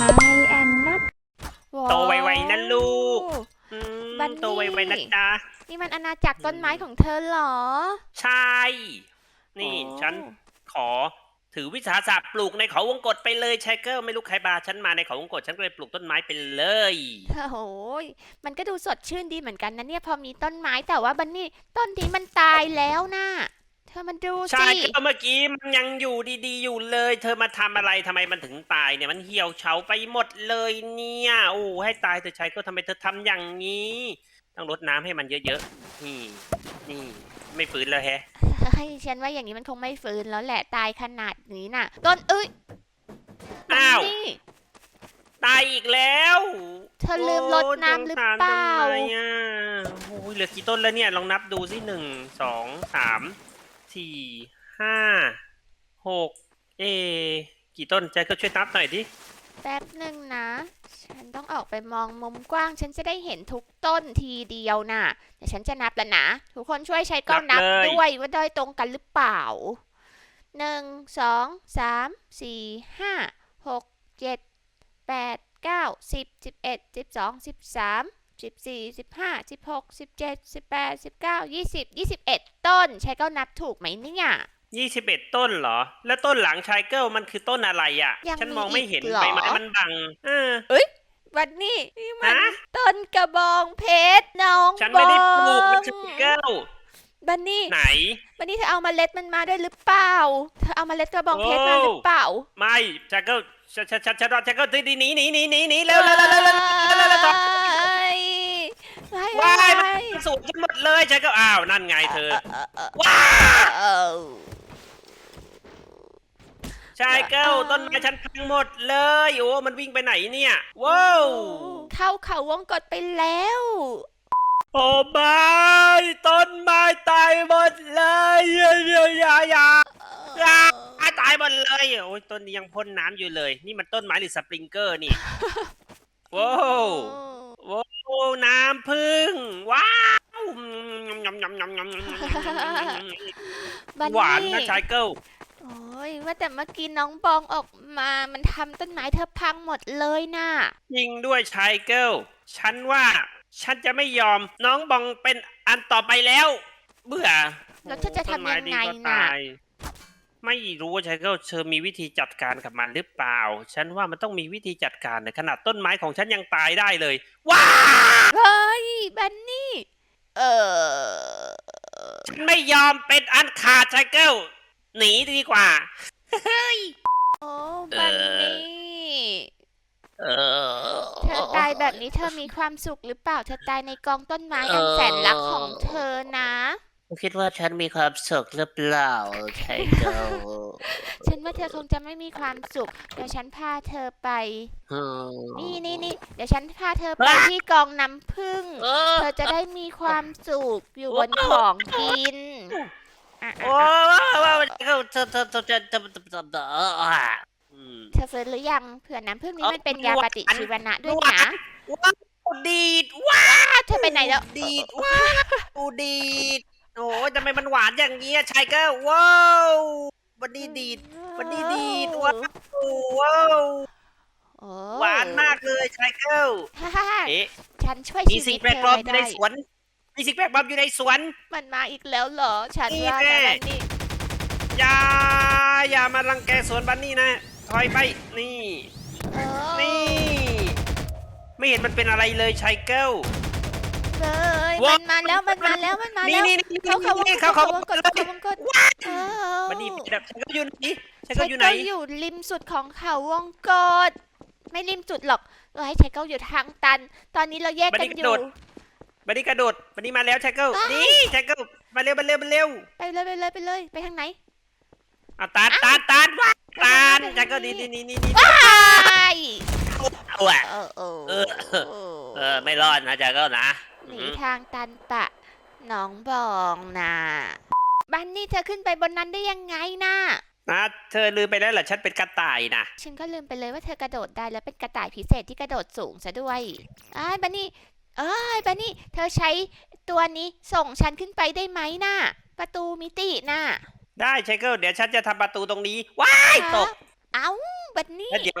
My and Nut โตไวๆนะลูกอืมบันนี่โตไวๆนะจ๊ะนี่มันอาณาจักรต้นไม้ของเธอเหรอใช่ นี่โอ้ฉันขอถือวิสาสะปลูกในเขาวงกตไปเลยชายเกิลไม่รู้ใครบาฉันมาในเขาวงกตฉันก็เลยปลูกต้นไม้ไปเลยโอ้โหยมันก็ดูสดชื่นดีเหมือนกันนะเนี่ยพอมีต้นไม้แต่ว่าบันนี่ต้นนี้มันตายแล้วนะ เธอมันดูใช่สิก็เมื่อกี้มันยังอยู่ดีๆ อยู่เลย เธอมาทำอะไรทำไมมันถึงตายเนี่ยมันเหี่ยวเฉาไปหมดเลยเนี่ยโอ้ให้ตายเธอชายก็ทำไมเธอทำอย่างนี้ ต้องรดน้ำให้มันเยอะๆนี่นี่ไม่ฟื้นแล้วแฮะ ให้ฉันว่าอย่างนี้มันคงไม่ฟื้นแล้วแหละตายขนาดนี้น่ะ ต้นเอ้ยบันอ้าว นี่ตายอีกแล้วเธอลืมรดน้ำหรือเปล่า โอ้ยสงสรทำไมอะโอ้ยเหลือกี่ต้นแล้วเนี่ยลองนับดูสิหนึ่งสองสาม สี่ห้าหกเอะกี่ต้นใจก็ช่วยนับหน่อยดิ แป๊บหนึ่งนะ ฉันต้องออกไปมองมุมกว้าง ฉันจะได้เห็นทุกต้นทีเดียวน่ะเดี๋ยวฉันจะนับแล้วนะ ทุกคนช่วยใช้กล้องนันับบเลย ด้วยว่าได้ตรงกันหรือเปล่าหนึ่งสองสามสี่ห้าหกเจ็ดแปดเก้าสิบสิบเอ็ดสิบสองสิบสาม สิบสี่สิบห้าสิบหกสิบเจ็ดสิบแปดสิบเก้ายี่สิบยี่สิบเอ็ดต้นใช้ก็นับถูกไหมเนี่ย ยี่สิบเอ็ดต้นเหรอ แล้วต้นหลังชายเกิลมันคือต้นอะไรอะ ยังฉันมองไม่เห็นมีอีกเหรอ ใบไม้มันบังเออ วันนี้นี่มันฮะ ต้นกระบองเพชรน้องฉันไม่ได้ปลูกบนะองชายเกิลบันนี่ไหน บันนี่เธอเอาเมล็ดมันมาด้วยหรือเปล่า เธอเอาเมล็ดกระบองเพชรมาหรือเปล่า ไม่ชายเกิล ชัดชัดชัดชัดชัดก็ตีหนีหนีหนีหนีหนีเร็วเร็วเร็วเร็วเร็วเร็วเร็วต่อว้ายมันสูงจนหมดเลยฉันก็อ้าวนั่นไงเธอว้าชายเกิลต้นไม้ฉันพังหมดเลยโอ้มันวิ่งไปไหนเนี่ยว้าวเข้าเขาวงกดไปแล้วโอ้ไม่ต้นไม้ตายหมดเลยยายายายาาตายหมดเลยโอ้ยต้นนี้ยังพ่นน้ำอยู่เลย นี่มันต้นไม้หรือสปริงเกอร์นี่ว้าวว้าวน้ำพึ่ง ว้าวยำยำยำยำยำยำบันหวานนี่นะชายเกิลโอ้ยว่าแต่เมื่อกี้น้องบองออกมา มันทำต้นไม้เธอพังหมดเลยน่ะ ยิงด้วยชายเกิลฉันว่า ฉันจะไม่ยอมน้องบองเป็นอันต่อไปแล้ว เบื่อแล้วเธอจะทำยังไงต้นม้ดีก็น่ะตาย ไม่รู้ว่าชายเกิลเธอมีวิธีจัดการกับมันหรือเปล่า ฉันว่ามันต้องมีวิธีจัดการในขนาดต้นไม้ของฉันยังตายได้เลย ว้าเฮ้ยบันนี่ เออฉันไม่ยอมเป็นอันขาดชายเกิลหนีดีกว่าโอ้บันนี่เออ เธอตายแบบนี้เธอมีความสุขหรือเปล่า เธอตายในกองต้นไม้อันแสนรักของเธอนะ คิดว่าฉันมีความสุขหรือเปล่าชายเกิลฉันว่าเธอคงจะไม่มีความสุข เดี๋ยวฉันพาเธอไป นี่นี่นี่เดี๋ยวฉันพาเธอไปที่กองน้ำผึ้งเออเธอจะได้มีความสุขอยู่บนของกินอะโอ้อะอะว่าว่าเธอเธอเธอเธอเธอเธอเธอเธอเธออืมเธอฟื้นหรือยังเผื่อน้ำผึ้งนี้เออมันเป็นยาหวานปฏิชีวนะด้วยหวานะนว้าวดีดว้าวอ้าวเธอไปไหนแล้วดีดว้าวดีด โอ้ยทำไมมันหวานอย่างนี้อะชายเกิลว้าววันนี้ดีดวันนี้ดีดว้าวว้าวโอ้หวานมากเลยชายเกิลฮ่าฮ่าฮ่าเอ๊ะฉันช่วยมีชีสิ่วิงตแปลเธกอปลอมไว้อยู่ในได้ สวน มีสิ่งแปลกปลอมอยู่ในสวน มันมาอีกแล้วเหรอ ฉันนี่ว่าแน่นะมันนี่อย่าอย่ามารังแกสวนบันนี่นะถอยไปนี่ เออนี่ ไม่เห็นมันเป็นอะไรเลยชายเกิล เลย ว้ามันมาแล้วมันมาแล้วมันมานี่แล้วนี่นี่เขาเขาวงนี่กเขาดเขาเขาวงกดเขาวงกดเออบันนี่แบบชายเกิลอยู่ไหนชายใช้เกิลอยู่ไหนเก้าอยู่ริมสุดของเขาวงกดไม่ริมสุดหรอกเออให้ใช้เก้าอยู่ทางตัน ตอนนี้เราแยกบันกันี่นกอระโดยู่ดบันนี่กระโดดบันนี่มาแล้วชายเกิลว้ายนี่ชายเกิลมาเร็วมาเร็วมาเร็วไปเลยไปเลยไปเลยไปทางไหน เอาตานตานตานว้าตานชายเกิลนี่นี่นี่นี่นี่ไปเอาอะ เออเออเออ เออไม่รอดนะชายเกิลนะ หนีทางตันปะหน้องบองนะบันนี่เธอขึ้นไปบนนั้นได้ยังไงน่ะนะเธอลืมไปแล้วเหรอฉันเป็นกระต่ายนะฉันก็ลืมไปเลยว่าเธอกระโดดได้แล้วเป็นกระต่ายพิเศษที่กระโดดสูงซะด้วยอ้ายบันนี่เอ้ยบันนี่เธอใช้ตัวนี้ส่งฉันขึ้นไปได้ไหมน่ะ ประตูมิติน่ะ ได้ชายเกิลเดี๋ยวฉันจะทำประตูตรงนี้ว้ายตก เอ้าบันนี่ แล้วเดี๋ยว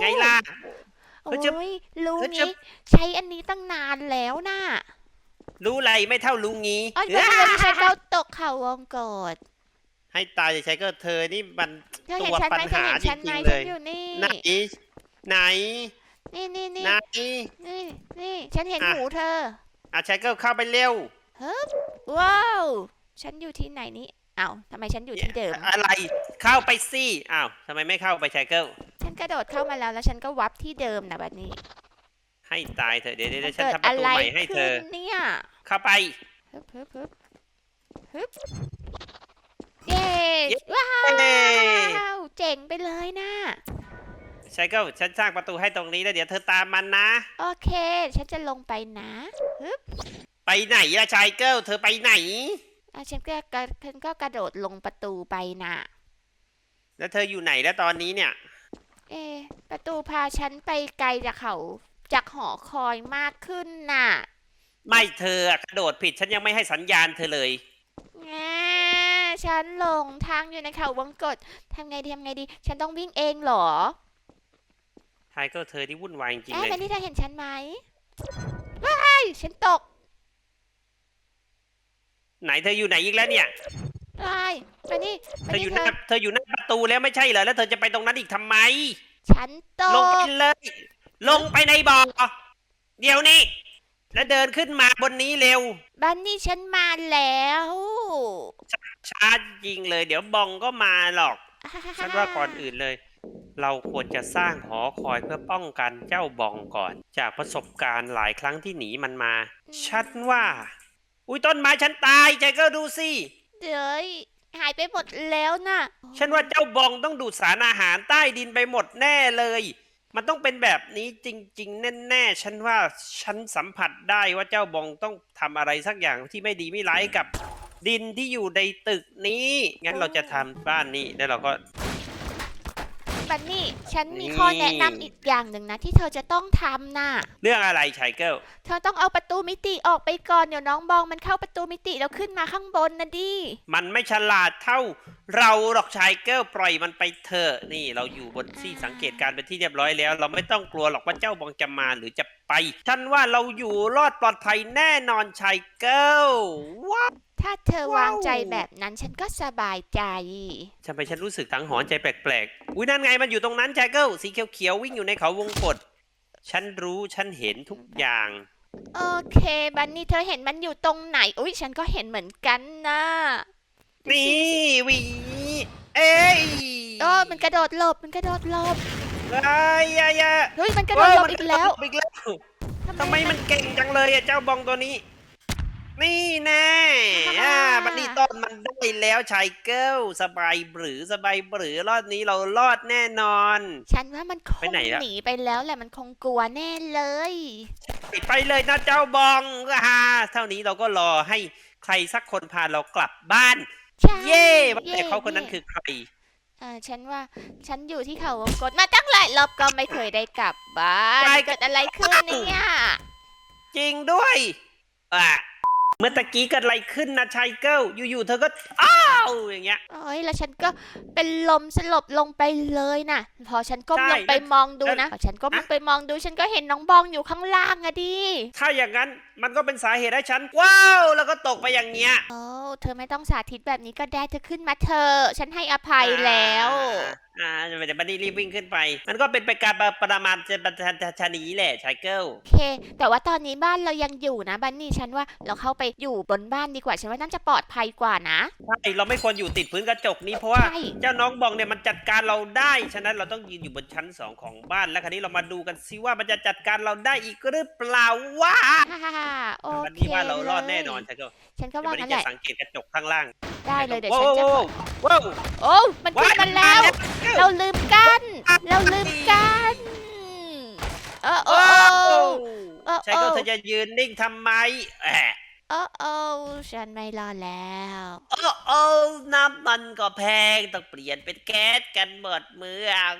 ไงล่ะ โอ้เฮ้ยจะยรู้เฮ้ยจะนี้ใช้อันนี้ตั้งนานแล้วน่ะ รู้ไรไม่เท่ารู้งี้อ๋อเดี๋ยววันนี้ฉันก็ตกเข่าวงกดให้ตายชายเกิลเธอนี่มันเธอเห็นตัวฉันไหมปัญเธอหาเห็นฉันไหมจริงๆเลยฉันอยู่นี่ไหนไหนนี่นี่นี่ไหนนี่นี่ฉันเห็นอะหูเธอ อะชายเกิลเข้าไปเร็วว้าว ฉันอยู่ที่ไหนนี่ อ้าวทำไมฉันอยู่ที่เดิม อะไรเข้าไปสิอ้าวทำไมไม่เข้าไปชายเกิลฉันกระโดดเข้ามาแล้วแล้วฉันก็วับที่เดิมนะบัดนี้ ให้ตายเถอะเดี๋ยวเดี๋ยวเดี๋ยวฉันเกิดทำประอะตูไรใหม่ให้เธขึ้อนเนี่ยเข้าไปฮึบฮึบฮึบฮึบเย้เย้ว้าเย้วเจ๋งไปเลยนะชายเกิลฉันสร้างประตูให้ตรงนี้แล้วเดี๋ยวเธอตามมันนะ โอเค ฉันจะลงไปนะไปไหนอะชายเกิลเธอไปไหนอะ ฉันก็กระฉันก็กระโดดลงประตูไปนะแล้วเธออยู่ไหนแล้วตอนนี้เนี่ย เอะประตูพาฉันไปไกลจากเขาจากหอคอยมากขึ้นน่ะไม่เธออะกระโดดผิด ฉันยังไม่ให้สัญญาณเธอเลย แง่ฉันหลงทางอยู่ในเขาวงกฏทำไงดีทำไงดี ฉันต้องวิ่งเองเหรอชายเกิลเธอที่วุ่นวายจริงๆเอ๊ะเลยวันนี้เธอเห็นฉันไหมว้ายฉันตก ไหนเธออยู่ไหนอีกแล้วเนี่ยว้ายวันนี้เธวันออนี้ยู่หเธน้าอเธออยู่หน้าประตูแล้วไม่ใช่เหรอแล้วเธอจะไปตรงนั้นอีกทำไม ฉันตลงไปกเลย ลงไปในบ่อเดี๋ยวนี้ แล้วเดินขึ้นมาบนนี้เร็ว บันนี่ฉันมาแล้วช้าจริงเลย เดี๋ยวบองก็มาหรอก ฉันว่าก่อนอื่นเลย เราควรจะสร้างหอคอยเพื่อป้องกันเจ้าบองก่อน จากประสบการณ์หลายครั้งที่หนีมันมา ฉันว่า อุ้ยต้นไม้ฉันตายใจก็ดูสิเดี๋ยวหายไปหมดแล้วน่ะ ฉันว่าเจ้าบองต้องดูดสารอาหารใต้ดินไปหมดแน่เลย มันต้องเป็นแบบนี้จริง ๆ แน่ๆฉันว่าฉันสัมผัสได้ว่าเจ้าบองต้องทำอะไรสักอย่างที่ไม่ดีไม่ร้ายกับ ดินที่อยู่ในตึกนี้ งั้นเราจะทำบ้านนี้แล้วเราก็ บันนี่ ฉันมีนี่ข้อแนะนำอีกอย่างหนึ่งนะ ที่เธอจะต้องทำน่ะ เรื่องอะไรชายเกิลเธอต้องเอาประตูมิติออกไปก่อน เดี๋ยวน้องบองมันเข้าประตูมิติแล้วขึ้นมาข้างบนนะดิ มันไม่ฉลาดเท่า เราหรอกชายเกิลปล่อยมันไปเถอะ นี่เราอยู่บนที่สังเกตการณ์เป็นที่เรียบร้อยแล้ว เราไม่ต้องกลัวหรอกว่าเจ้าบองจะมาหรือจะไป ฉันว่าเราอยู่รอดปลอดภัยแน่นอนชายเกิลว้าว ถ้าเธอว้าววางใจแบบนั้นฉันก็สบายใจ ทำไมฉันรู้สึกสังหรณ์ใจแปลกๆ อุ้ยนั่นไงมันอยู่ตรงนั้นชายเกิลสีเขียวๆวิ่งอยู่ในเขาวงกฏฉันรู้ฉันเห็นทุกอย่าง โอเค บันนี่เธอเห็นมันอยู่ตรงไหน อุ้ยฉันก็เห็นเหมือนกันนะดูนี่สิหวีเอ้ยโอ้มันกระโดดหลบมันกระโดดหลบไอ้ยายาเฮ้ยมันกระโดดหลบอีกแล้ว อีกแล้วทำไมมันเก่งจังเลยอะเจ้าบองตัวนี้ นี่แน่อ่าบันนี่ต้นมันได้แล้วชายเกิลสบายหรือสบายหรือรอดนี้เรารอดแน่นอน ฉันว่ามันคไปงไหนอะหนีไปแล้วแหละมันคงกลัวแน่เลย ไปเลยนะเจ้าบองฮ่าเท่านี้เราก็รอให้ใครสักคนพาเรากลับบ้าน ใช่เย่ว่าแต่เขาคนนั้นคือใคร เออฉันว่าฉันอยู่ที่เขาวงกตมาตั้งหลายรอบก็ไม่เคยได้กลับบ้านไปเกิดอะไรขึ้นเนี่ย จริงด้วยอะ เมื่อตะกี้เกิดอะไรขึ้นนะชายเกิลอยู่ๆเธอก็อ้า อย่างเงี้ยโอ้ยแล้วฉันก็เป็นลมสลบลงไปเลยนะพอฉันก้มใช่ลงไปแล้วมองดูแล้วนะพอฉันก้มลฮะงไปมองดูฉันก็เห็นน้องบองอยู่ข้างล่างอะดิถ้าอย่างนั้นมันก็เป็นสาเหตุให้ฉัน ว้าว แล้วก็ตกไปอย่างเงี้ย โอ้เธอไม่ต้องสาธิตแบบนี้ก็ได้เธอขึ้นมาเถอะฉันให้อภัยแล้ว อ่าอ่าเดี๋ยวบันนี่รีบวิ่งขึ้นไป มันก็เป็นไปการประมาณจะประชานีแหละชายเกิลโอเค แต่ว่าตอนนี้บ้านเรายังอยู่นะบันนี่ฉันว่าเราเข้าไปอยู่บนบ้านดีกว่า ฉันว่าน่าจะปลอดภัยกว่านะ ใช่เราไม่ควรอยู่ติดพื้นกระจกนี้เพราะว่าใช่ เจ้าน้องบองเนี่ยมันจัดการเราได้ ฉะนั้นเราต้องยืนอยู่บนชั้นสองของบ้านแล้วคราวนี้เรามาดูกันซิว่ามันจะจัดการเราได้อีกหรือเปล่าว่าฮ่าฮ่าฮ่าโอวันเคนี้ว่าเรารอดแน่นอนเลยใช่ก็ฉันก็เดี๋ยวว่าวันงั้นี้นแหจะละ สังเกตกระจกข้างล่างได้เลยเดี๋ยวฉันจะว้าวว้าวโอ้มันขึ้นมาแล้ว เราลืมกัน เราลืมกันเออโอ้ว้าวเออใช่ก็เธอจะยืนนิ่งทำไมแอะ โอ้โอ้ฉันไม่รอดแล้ว โอ้โอ้น้ำมันก็แพงต้องเปลี่ยนเป็นแก๊สกันหมดเมือง